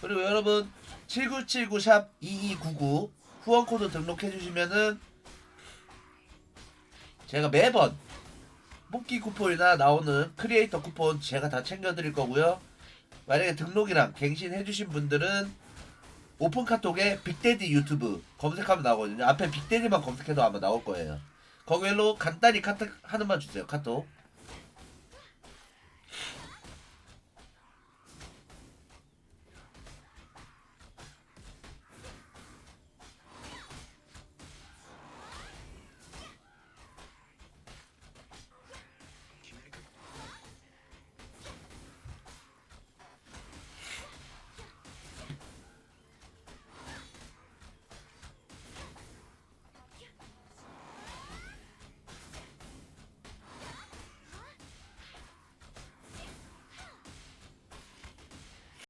그리고 여러분 7979샵 2299 후원 코드 등록해 주시면은 제가 매번 뽑기 쿠폰이나 나오는 크리에이터 쿠폰 제가 다 챙겨 드릴 거고요. 만약에 등록이랑 갱신 해 주신 분들은 오픈 카톡에 빅데디 유튜브 검색하면 나오거든요. 앞에 빅데디만 검색해도 아마 나올 거예요. 거기로 간단히 카톡 하나만 주세요. 카톡.